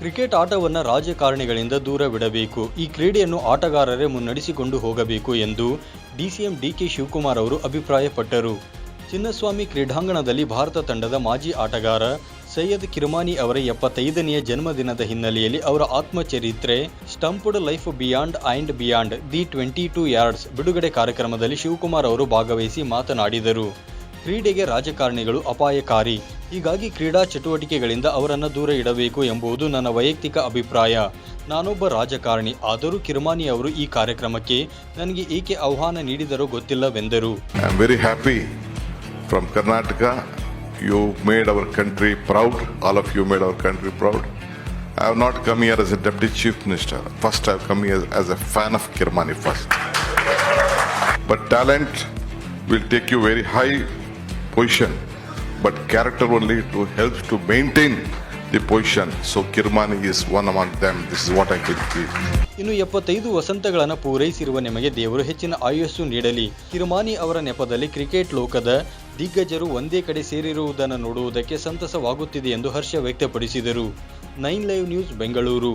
Cricket ಆಟವನ್ನು ರಾಜಕಾರಣಿಗಳಿಂದ ದೂರವಿಡಬೇಕು ಈ ಕ್ರೀಡೆಯನ್ನು ಆಟಗಾರರೇ ಮುನ್ನಡೆಸಿಕೊಂಡು ಹೋಗಬೇಕು ಎಂದು ಡಿಸಿಎಂ ಡಿಕೆ ಶಿವಕುಮಾರ್ ಅವರು ಅಭಿಪ್ರಾಯಪಟ್ಟರು. ಚಿನ್ನಸ್ವಾಮಿ ಕ್ರೀಡಾಂಗಣದಲ್ಲಿ ಭಾರತ ತಂಡದ ಮಾಜಿ ಆಟಗಾರ ಸೈಯದ್ ಕಿರ್ಮಾನಿ ಅವರ ಎಪ್ಪತ್ತೈದನೆಯ ಜನ್ಮದಿನದ ಹಿನ್ನೆಲೆಯಲ್ಲಿ ಅವರ ಆತ್ಮಚರಿತ್ರೆ stumped life beyond and beyond the twenty two yards ಬಿಡುಗಡೆ ಕಾರ್ಯಕ್ರಮದಲ್ಲಿ ಶಿವಕುಮಾರ್ ಅವರು ಭಾಗವಹಿಸಿ ಮಾತನಾಡಿದರು. ಕ್ರೀಡೆಗೆ ರಾಜಕಾರಣಿಗಳು ಅಪಾಯಕಾರಿ. ಹೀಗಾಗಿ ಕ್ರೀಡಾ ಚಟುವಟಿಕೆಗಳಿಂದ ಅವರನ್ನು ದೂರ ಇಡಬೇಕು ಎಂಬುದು ನನ್ನ ವೈಯಕ್ತಿಕ ಅಭಿಪ್ರಾಯ ನಾನೊಬ್ಬ ರಾಜಕಾರಣಿ ಆದರೂ ಕಿರ್ಮಾನಿ ಅವರು ಈ ಕಾರ್ಯಕ್ರಮಕ್ಕೆ ನನಗೆ ಏಕೆ ಆಹ್ವಾನ ನೀಡಿದರೋ ಗೊತ್ತಿಲ್ಲವೆಂದರು I'm very happy from Karnataka You made our country proud. All of you made our country proud. I have not come here as a deputy chief minister. First, I have come here as a fan of Kirmani first But talent will take you very high position, but character only to help to maintain the position. So, Kirmani is one among them. This is what I can feel. ಇನ್ನು ಎಪ್ಪತ್ತೈದು ವಸಂತಗಳನ್ನು ಪೂರೈಸಿರುವ ನಿಮಗೆ ದೇವರು ಹೆಚ್ಚಿನ ಆಯುಸ್ಸು ನೀಡಲಿ ಕಿರುಮಾನಿ ಅವರ ನೆಪದಲ್ಲಿ cricket ಲೋಕದ ದಿಗ್ಗಜರು ಒಂದೇ ಕಡೆ ಸೇರಿರುವುದನ್ನು ನೋಡುವುದಕ್ಕೆ ಸಂತಸವಾಗುತ್ತಿದೆ ಎಂದು ಹರ್ಷ ವ್ಯಕ್ತಪಡಿಸಿದರು ನೈನ್ ಲೈವ್ ನ್ಯೂಸ್ ಬೆಂಗಳೂರು